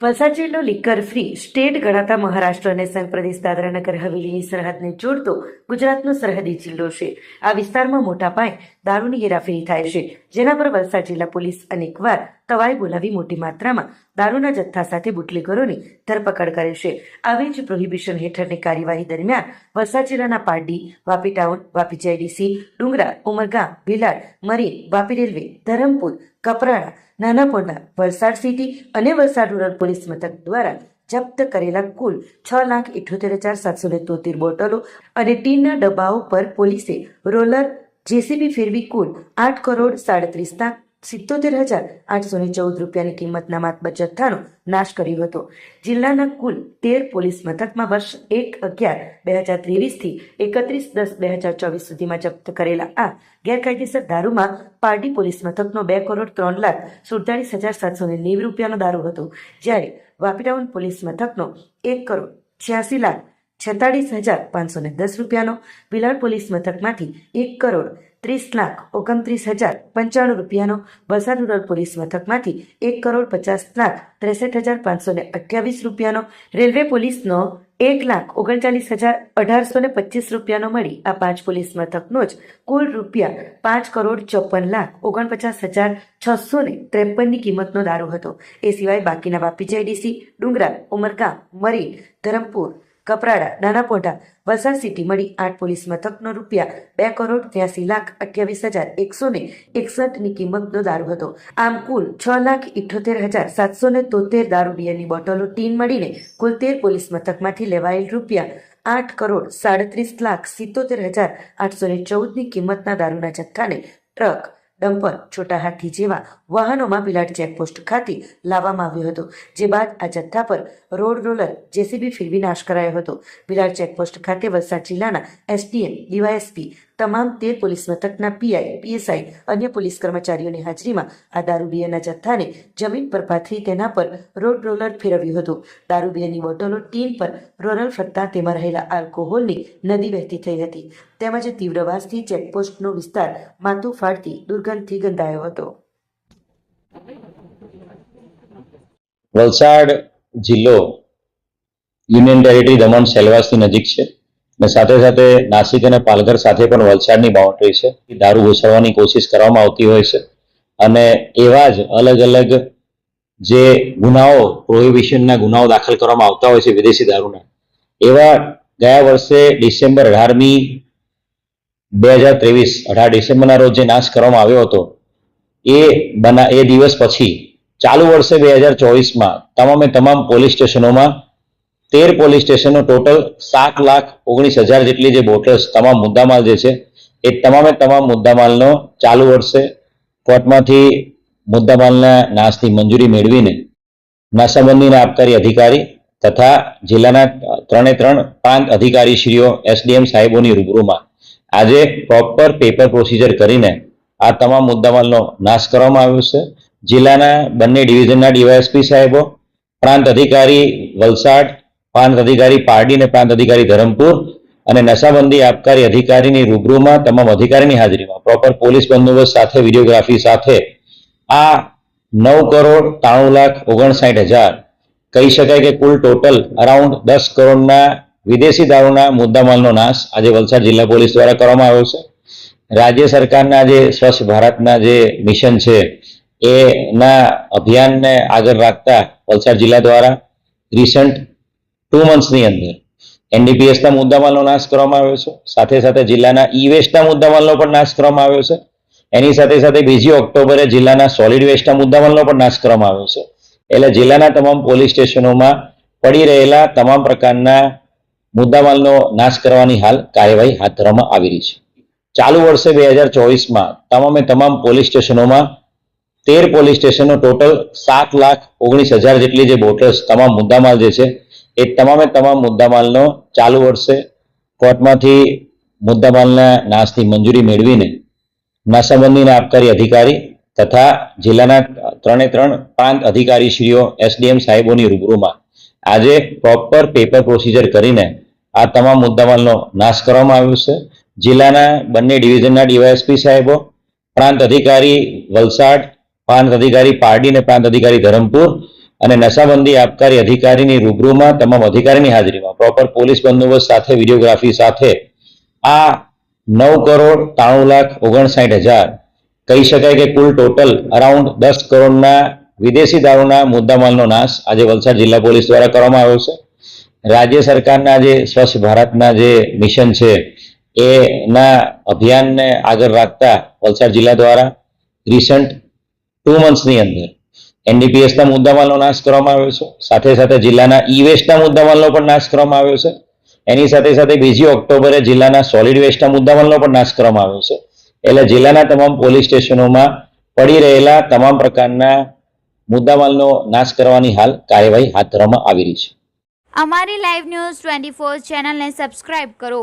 વલસાડ જિલ્લો liquor free state ગણાતા મહારાષ્ટ્ર અને સંઘ પ્રદેશ દાદરાનગર હવેલીની સરહદને જોડતો ગુજરાતનો સરહદી જિલ્લો છે. આ વિસ્તારમાં મોટા પાયે દારૂની હેરાફેરી થાય છે, જેના પર વલસાડ જિલ્લા પોલીસ અનેકવાર તવાઈ બોલાવી મોટી માત્રામાં દારૂના જથ્થા સાથે બુટલેગરોની ધરપકડ કરે છે. આવી જ પ્રોહિબિશન હેઠળની કાર્યવાહી દરમિયાન વલસાડ જિલ્લાના Vapi town, Vapi GIDC, Dungra, Umargam, Bhilad, marine, Vapi railway, Dharampur Kaprada નાના વલસાડ સિટી અને વલસાડ રૂરલ પોલીસ મથક દ્વારા જપ્ત કરેલા કુલ છ લાખ ઇઠ્યોતેર હજાર સાતસો ને તોતેર બોટલો અને ટીનના ડબ્બાઓ પર પોલીસે રોલર જેસીબી ફેરવી કુલ આઠ કરોડ સાડત્રીસ લાખ સિત્તોતેર હજાર આઠસો ને ચૌદ રૂપિયાની કિંમતના માતબર જથ્થાનો નાશ કર્યો હતો. જિલ્લાના કુલ તેર પોલીસ મથકમાં વર્ષ એક અગિયાર બે હજાર ત્રેવીસથી એકત્રીસ દસ બે હજાર ચોવીસ સુધીમાં જપ્ત કરેલા આ ગેરકાયદેસર દારૂમાં પારડી પોલીસ મથકનો બે કરોડ ત્રણ લાખ સુડતાલીસ હજાર સાતસો ને નેવું રૂપિયાનો દારૂ હતો. જ્યારે વાપી ટાઉન પોલીસ મથકનો એક કરોડ છ્યાસી લાખ છેતાળીસ હજાર પાંચસો ને દસ રૂપિયાનો ભિલાડ પોલીસ મથકમાંથી એક કરોડ ત્રીસ લાખ ઓગણત્રીસ હજાર પંચાણું રૂપિયાનો વલસાડ રૂરલ પોલીસ મથકમાંથી એક કરોડ પચાસ લાખ ત્રેસઠ હજાર પાંચસો ને અઠ્યાવીસ રૂપિયાનો રેલવે પોલીસનો એક લાખ ઓગણચાલીસ હજાર અઢારસો ને પચીસ રૂપિયાનો મળી. આ પાંચ પોલીસ મથકનો જ કુલ રૂપિયા પાંચ કરોડ ચોપન લાખ ઓગણપચાસ હજાર છસો ને ત્રેપનની કિંમતનો દારૂ હતો. એ સિવાય બાકીના વાપી જેડીસી ડુંગરા, ઉમરગામ, મરી, ધરમપુર કપરાડા નાના પોઢા વલસાડ સિટી મળી આઠ પોલીસ મથકનો રૂપિયા, બે કરોડ ત્યાસી લાખ અઠ્યાવીસ હજાર એકસો ને એકસઠની કિંમતનો દારૂ હતો. આમ કુલ છ લાખ ઇઠોતેર હજાર સાતસો ને તોતેર દારૂ બિયરની બોટલો ટીન મળીને કુલ તેર પોલીસ મથકમાંથી લેવાયેલ રૂપિયા આઠ કરોડ સાડત્રીસ લાખ સિત્તોતેર હજાર આઠસો ને ચૌદની કિંમતના દારૂના જથ્થાને ટ્રક ડમ્પર છોટા હાથી જેવા વાહનોમાં બિલાડ ચેકપોસ્ટ ખાતે લાવવામાં આવ્યો હતો, જે બાદ આ જથ્થા પર રોડ રોલર જેસીબી ફેરવી નાશ કરાયો હતો. બિલાડ ચેકપોસ્ટ ખાતે વલસાડ જિલ્લાના એસડીએમ, ડીવાયએસપી તમામ તેર પોલીસ મથકના પીઆઈ, પીએસઆઈ, અન્ય પોલીસ કર્મચારીઓની હાજરીમાં આ દારૂબિયાના જથ્થાને જમીન પર પાથરી તેના પર રોડ રોલર ફેરવ્યું હતું. દારૂબિયાની બોટલો, ટીન પર રોલર ફરતા તેમાં રહેલા આલ્કોહોલની નદી વહેતી થઈ હતી. તેમજ તીવ્ર વાસથી ચેકપોસ્ટનો વિસ્તાર માથું ફાડતી દુર્ગંધથી ગંધાયો હતો. વલસાડ જિલ્લો યુનિયન ટેરેટરી દમણ સેલવાસની નજીક છે. અને સાથે સાથે નાસિક અને પાલઘર સાથે પણ વલસાડની બાઉન્ડ્રી છે. દારૂ ઘૂસડવાની કોશિશ કરવામાં આવતી હોય છે. અને એવા જ અલગ અલગ જે ગુનાઓ પ્રોહિબિશનના ગુનાઓ દાખલ કરવામાં આવતા હોય છે વિદેશી દારૂના. એવા ગયા વર્ષે ડિસેમ્બર અઢારમી બે હજાર ત્રેવીસ, અઢાર ડિસેમ્બરના રોજ જે નાશ કરવામાં આવ્યો હતો, એ બના, એ દિવસ પછી ચાલુ વર્ષે બે હજાર ચોવીસમાં તમામે તમામ પોલીસ સ્ટેશનોમાં તેર પોલીસ સ્ટેશનો ટોટલ સાત લાખ ઓગણીસ હજાર જેટલી જે બોટલ્સ તમામ મુદ્દામાલ જે છે, એ તમામે તમામ મુદ્દામાલનો ચાલુ વર્ષે કોર્ટમાંથી મુદ્દામાલના નાશની મંજૂરી મેળવીને નાશાબંધીના આબકારી અધિકારી તથા જિલ્લાના ત્રણે ત્રણ પાંચ અધિકારીશ્રીઓ એસડીએમ સાહેબોની રૂબરૂમાં આજે પ્રોપર પેપર પ્રોસિજર કરીને આ તમામ મુદ્દામાલનો નાશ કરવામાં આવ્યો છે. જિલ્લાના બંને ડિવિઝનના ડીવાયએસપી સાહેબો, પ્રાંત અધિકારી વલસાડ પ્રાંત અધિકારી પારડી અને પ્રાંત અધિકારી ધરમપુર અને નશાબંધી આબકારી અધિકારીની રૂબરૂમાં તમામ અધિકારીની હાજરીમાં. પ્રોપર પોલીસ બંદોબસ્ત સાથે વિડીયોગ્રાફી સાથે. આ નવ કરોડ ત્રાણું લાખ ઓગણસાઠ હજાર. કહી શકાય કે કુલ ટોટલ અરાઉન્ડ દસ કરોડના વિદેશી દારૂના મુદ્દામાલનો નાશ આજે વલસાડ જિલ્લા પોલીસ દ્વારા કરવામાં આવ્યો છે. રાજ્ય સરકારના જે સ્વચ્છ ભારતના જે મિશન છે, એના અભિયાનને આગળ રાખતા વલસાડ જિલ્લા દ્વારા રિસન્ટ ટુ મંથની અંદર. એનડીપીએસના મુદ્દામાલનો નાશ કરવામાં આવ્યો છે. સાથે સાથે જિલ્લાના ઈ વેસ્ટના મુદ્દામાલનો પણ નાશ કરવામાં આવ્યો છે. એની સાથે સાથે બીજી ઓક્ટોબરે જિલ્લાના સોલિડ વેસ્ટના મુદ્દામાલનો પણ નાશ કરવામાં આવ્યો છે. એટલે જિલ્લાના તમામ પોલીસ સ્ટેશનોમાં પડી રહેલા તમામ પ્રકારના મુદ્દામાલનો નાશ કરવાની હાલ કાર્યવાહી હાથ ધરવામાં આવી રહી છે. ચાલુ વર્ષે બે હજાર ચોવીસમાં તમામે તમામ પોલીસ સ્ટેશનોમાં તેર પોલીસ સ્ટેશનો ટોટલ સાત લાખ ઓગણીસ હજાર જેટલી જે બોટલ્સ, તમામ મુદ્દામાલ જે છે એ તમામે તમામ મુદ્દામાલનો ચાલુ વર્ષે કોર્ટમાંથી મુદ્દામાલના નાશની મંજૂરી મેળવીને નાસાબંધીના આબકારી અધિકારી તથા જિલ્લાના ત્રણે ત્રણ પ્રાંત અધિકારીશ્રીઓ એસડીએમ સાહેબોની રૂબરૂમાં આજે પ્રોપર પેપર પ્રોસિજર કરીને આ તમામ મુદ્દામાલનો નાશ કરવામાં આવ્યો છે. જિલ્લાના બંને ડિવિઝનના ડીવાયએસપી સાહેબો, પ્રાંત અધિકારી વલસાડ, પ્રાંત અધિકારી પારડી અને પ્રાંત અધિકારી ધરમપુર અને નશાબંધી આબકારી અધિકારીની રૂબરૂમાં તમામ અધિકારીની હાજરીમાં. પ્રોપર પોલીસ બંદોબસ્ત સાથે વિડીયોગ્રાફી સાથે. આ નવ કરોડ ત્રાણું લાખ ઓગણસાઠ હજાર. કહી શકાય કે કુલ ટોટલ અરાઉન્ડ દસ કરોડના વિદેશી દારૂના મુદ્દામાલનો નાશ આજે વલસાડ જિલ્લા પોલીસ દ્વારા કરવામાં આવ્યો છે. રાજ્ય સરકારના જે સ્વચ્છ ભારતના જે મિશન છે, એના અભિયાનને આગળ રાખતા વલસાડ જિલ્લા દ્વારા રિસન્ટ ટુ મંથ્સની અંદર એનડીપીએસના મુદ્દામાલનો નાશ કરવામાં આવ્યો છે. સાથે સાથે જિલ્લાના ઈ વેસ્ટના મુદ્દામાલનો પણ નાશ કરવામાં આવ્યો છે. એની સાથે સાથે બીજી ઓક્ટોબરે જિલ્લાના સોલિડ વેસ્ટના મુદ્દામાલનો પણ નાશ કરવામાં આવ્યો છે. એટલે જિલ્લાના તમામ પોલીસ સ્ટેશનોમાં પડી રહેલા તમામ પ્રકારના મુદ્દામાલનો નાશ કરવાની હાલ કાર્યવાહી હાથ ધરવામાં આવી રહી છે. અમારી લાઈવ ન્યૂઝ ટ્વેન્ટી ફોર ચેનલને સબસ્ક્રાઇબ કરો.